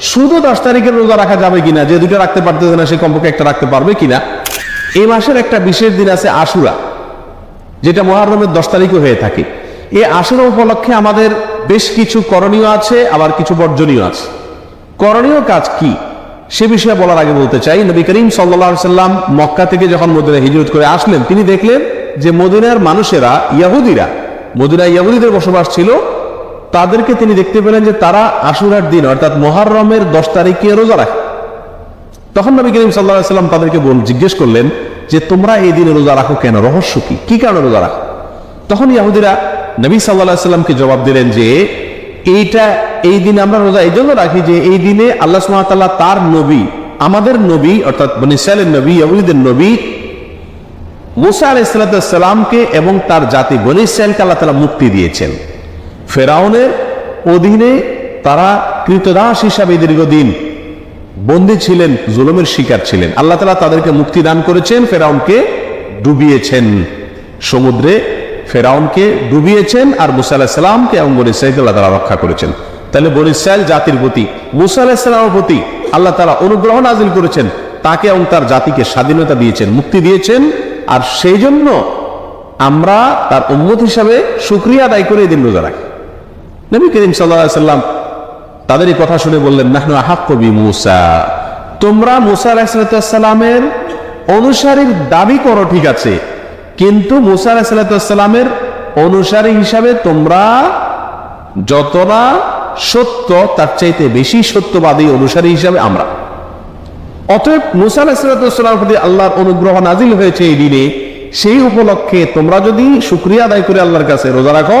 শুধু দশ তারিখের রোজা রাখা যাবে কিনা, যে দুটো রাখতে পারতেছে না, সে কমপক্ষে একটা রাখতে পারবে কিনা? এই মাসের একটা বিশেষ দিন আছে আশুরা, যেটা মহারমের দশ তারিখে হয়ে থাকে। এই আশুরা উপলক্ষে আমাদের বেশ কিছু করণীয় আছে, আবার কিছু বর্জনীয় আছে। করণীয় কাজ কি? সে বিষয়ে বলার আগে বলতে চাই, নবী করিম সাল্লা সাল্লাম মক্কা থেকে যখন মদিনা হিজরত করে আসলেন, তিনি দেখলেন যে মদিনার মানুষেরা, ইয়াহুদিরা মদিনা ইয়াহুদিদের বসবাস ছিল তাদেরকে তিনি দেখতে পেলেন যে তারা আশুরার দিন, অর্থাৎ মহারমের দশ তারিখে রোজা রাখে। তখন নবী করিম সাল্লাহ সাল্লাম তাদেরকে বল, জিজ্ঞেস করলেন যে, তোমরা এই দিনে রোজা রাখো কেন? রহস্য কি? কি কারণে রোজা রাখো? তখন ইয়াহুদিরা নবী সাল্লাহ সাল্লামকে জবাব দিলেন যে, এইটা, এই দিনে আমরা রোজা, এই জন্য রাখি যে, এই দিনে আল্লাহ সুমাতাল্লাহ তার নবী, আমাদের নবী, অর্থাৎ বনিসালের নবী, ইয়াহুদিদের নবী, মুসা আলাইসালামকে এবং তার জাতি বনি ইসরায়েলকে আল্লাহ তালা মুক্তি দিয়েছেন। ফেরাউনের অধীনে তারা কৃতদাস হিসাবে দীর্ঘদিন বন্দী ছিলেন, জুলুমের শিকার ছিলেন। আল্লাহ তালা তাদেরকে মুক্তি দান করেছেন, ফেরাউনকে ডুবিয়েছেন। সমুদ্রে ফেরাউনকে ডুবিয়েছেন আর মুসা আলাহিসাল্লামকে এবং বনি তালা রক্ষা করেছেন। তাহলে বনি ইসরায়েল জাতির প্রতি, মুসা আলাহিসাল্লামের প্রতি আল্লাহ তালা অনুগ্রহ নাজিল করেছেন, তাকে এবং তার জাতিকে স্বাধীনতা দিয়েছেন, মুক্তি দিয়েছেন। আর সেই জন্য আমরা তার উম্মত হিসাবে সুক্রিয়া আদায় করে এই দিন রোজা রাখি। নবী করিম সাল্লাম তাদের এই কথা শুনে বললেন, নাহনু আহাক কবি মুসা। তোমরা মুসা আলাহিসাল্লামের অনুসারীর দাবি করো, ঠিক আছে। কিন্তু মুসা আলাহিসাল্লামের অনুসারী হিসাবে তোমরা যতটা সত্য, তার চাইতে বেশি সত্যবাদী অনুসারী হিসাবে আমরা। অতএব মুসা আলাহিসাল্লামের প্রতি আল্লাহর অনুগ্রহ নাজিল হয়েছে এই দিনে। সেই উপলক্ষে তোমরা যদি শুক্রিয়া আদায় করে আল্লাহর কাছে রোজা রাখো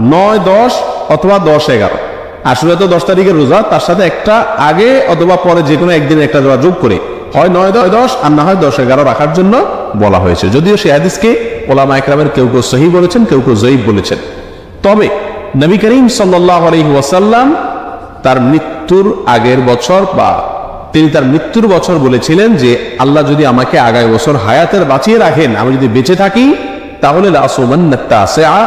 নয়, দশ অথবা দশ, এগারো। আসলে তো দশ তারিখের রোজা, তার সাথে একটা আগে অথবা পরে যে কোনো একদিন একটা রোজা যোগ করে। হয় নয়, দশ দশ, আর না হয় দশ, এগারো রাখার জন্য বলা হয়েছে। যদিও সে হাদিসকে ওলামা একরামের কেউ কেউ সহি বলেছেন, কেউ কেউ জয়ীব বলেছেন। তবে নবী করিম সাল্লাহ আলহি ওয়াসাল্লাম তার মৃত্যুর আগের বছর বা তিনি তার মৃত্যুর বছর বলেছিলেন যে, আল্লাহ যদি আমাকে আগামী বছর হায়াতের বাঁচিয়ে রাখেন, আমি যদি বেঁচে থাকি, তাহলে লাসুমান্নাত্তাসিআ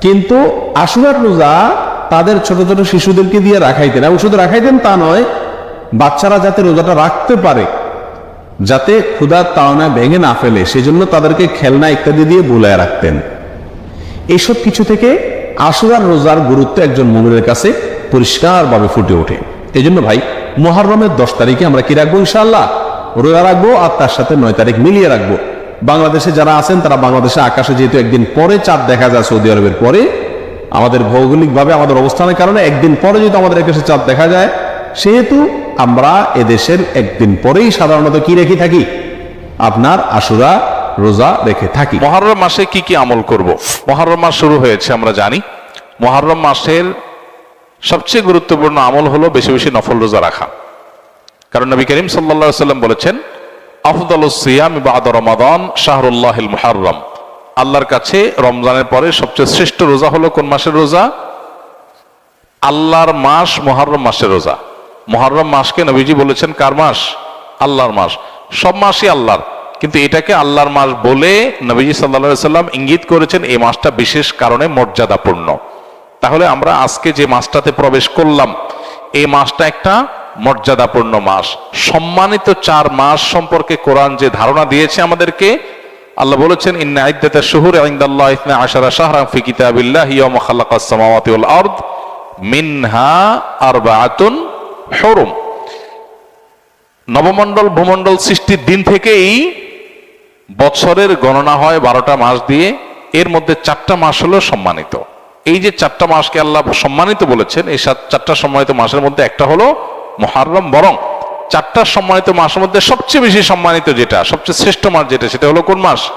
কিন্তু আশুরার রোজা তাদের ছোট ছোট শিশুদেরকে দিয়ে রাখাইতেন। এবং শুধু রাখাইতেন তা নয়, বাচ্চারা যাতে রোজাটা রাখতে পারে, যাতে ক্ষুধার তাড়না ভেঙে না ফেলে, সেজন্য তাদেরকে খেলনা ইত্যাদি দিয়ে বুলায় রাখতেন। এইসব কিছু থেকে আশুরার রোজার গুরুত্ব একজন মমিনের কাছে পরিষ্কারভাবে ফুটে ওঠে। এই জন্য ভাই মহারমের দশ তারিখে আমরা কি রাখব ইনশাল্লাহ রোজা রাখব আর তার সাথে নয় তারিখ মিলিয়ে রাখব। বাংলাদেশে যারা আছেন, তারা বাংলাদেশে আকাশে যেহেতু একদিন পরে চাঁদ দেখা যায় সৌদি আরবের পরে, আমাদের ভৌগোলিকভাবে, আমাদের অবস্থানের কারণে একদিন পরে যদি আমাদের আকাশে চাঁদ দেখা যায়, সেহেতু আমরা এদেশের একদিন পরেই সাধারণত কি রেখে থাকি? আপনার আশুরা রোজা রেখে থাকি। মহরম মাসে কি কি আমল করব? মহরম মাস শুরু হয়েছে, আমরা জানি। মহরম মাসের সবচেয়ে গুরুত্বপূর্ণ আমল হলো বেশি বেশি নফল রোজা রাখা। কারণ নবী করিম সাল্লা সাল্লাম বলেছেন আল্লাহর কাছে রমজানের পরে সবচেয়ে শ্রেষ্ঠ রোজা হলো কোন মাসের রোজা? আল্লাহর মাস মহরম মাসের রোজা। মহরম মাসকে নবীজি বলেছেন কার মাস? আল্লাহর মাস। সব মাসই আল্লাহর। কিন্তু এটাকে আল্লাহর মাস বলে নবীজি সাল্লা সাল্লাম ইঙ্গিত করেছেন এই মাসটা বিশেষ কারণে মর্যাদাপূর্ণ। তাহলে আমরা আজকে যে মাসটাতে প্রবেশ করলাম, এই মাসটা একটা মর্যাদাপূর্ণ মাস। সম্মানিত চার মাস সম্পর্কে কোরআন যে ধারণা দিয়েছে আমাদেরকে, আল্লাহ বলেছেন, ইন্না ইদ্দাতা শুহুর ইনদাল্লাহ ইসনা আশারা শাহরাম ফি কিতাবিল্লাহ সামাওয়াতি ওয়াল আরদ মিনহা আরবাআতুন হুরুম। নবমণ্ডল, ভূমণ্ডল সৃষ্টির দিন থেকেই বছরের গণনা হয় বারোটা মাস দিয়ে। এর মধ্যে চারটা মাস হলো সম্মানিত। এই যে চারটা মাসকে আল্লাহ সম্মানিত বলেছেন, এই সাত, চারটা সম্মানিত মাসের মধ্যে একটা হলো মহারম বরং চারটা সম্মানিত মাসের মধ্যে সবচেয়ে বেশি সম্মানিত যেটা, সবচেয়ে শ্রেষ্ঠ মাস যেটা, সেটা হলো কোন মাস?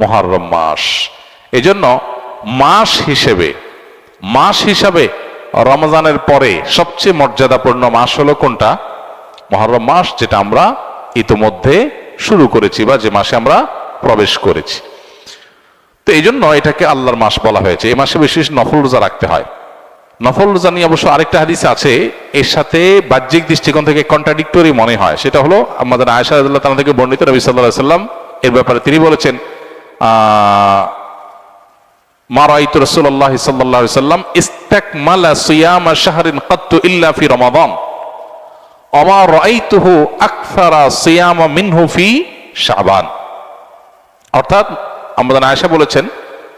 মহারম মাস। এজন্য মাস হিসেবে, মাস হিসাবে রমজানের পরে সবচেয়ে মর্যাদাপূর্ণ মাস হলো কোনটা? মহরম মাস যেটা আমরা ইতোমধ্যে শুরু করেছি বা যে মাসে আমরা প্রবেশ করেছি। তো এই জন্য এটাকে আল্লাহর মাস বলা হয়েছে। এই মাসে বেশি বেশি নফল রোজা রাখতে হয়। নফল রোজা নিয়ে অবশ্য আরেকটা হাদিস আছে, এর সাথে বাহ্যিক দৃষ্টিকোণ থেকে কন্ট্রাডিক্টরি মনে হয়। সেটা হলো, আমাদের আয়সা তাআলা থেকে বর্ণিত সাল্লাল্লাহু আলাইহি সাল্লাম এর ব্যাপারে তিনি বলেছেন, আহ, মা রাআইতু রাসূলুল্লাহ সাল্লাল্লাহু আলাইহি সাল্লাম ইস্তাকমালা সিয়ামা শাহরিন সিয়ামা মিনহু ফি অর্থাৎ, আমাদের আয়েশা বলেছেন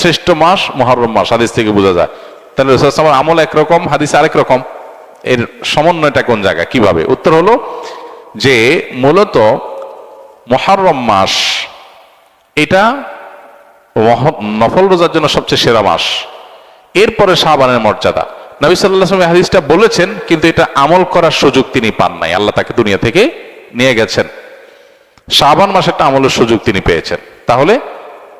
শ্রেষ্ঠ মাস, মহরম মাস, হাদিস থেকে বোঝা যায়। তাহলে রসুলামের আমল একরকম, হাদিস আরেক রকম। এর সমন্বয়টা কোন জায়গায়, কীভাবে? উত্তর হলো যে, মূলত মহরম মাস, এটা নফল রোজার জন্য সবচেয়ে সেরা মাস। এরপরে শাহবানের মর্যাদা। নবী সাল্লাহ হাদিসটা বলেছেন, কিন্তু এটা আমল করার সুযোগ তিনি পান নাই। আল্লাহ তাকে দুনিয়া থেকে নিয়ে গেছেন। শাহবান মাসেরটা আমলের সুযোগ তিনি পেয়েছেন। তাহলে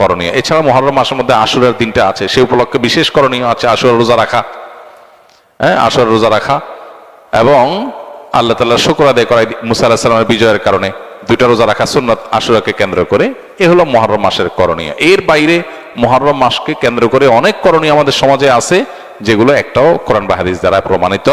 করণীয়। এছাড়া মহরম মাসের মধ্যে আশুরার দিনটা আছে। সে উপলক্ষে বিশেষ করণীয় আছে আশুরা রোজা রাখা। হ্যাঁ আশুরা রোজা রাখা। এবং আল্লাহ তাল্লাহ শুক্র আদায় করা মুসা আল্লাহ সাল্লামের বিজয়ের কারণে দুইটা রোজা রাখা সুন্নত আশুরাকে কেন্দ্র করে। এ হলো মহরম মাসের করণীয়। এর বাইরে মহরম মাসকে কেন্দ্র করে অনেক করণীয় আমাদের সমাজে আছে, যেগুলো একটাও কোরআন বা হাদিস দ্বারা প্রমাণিত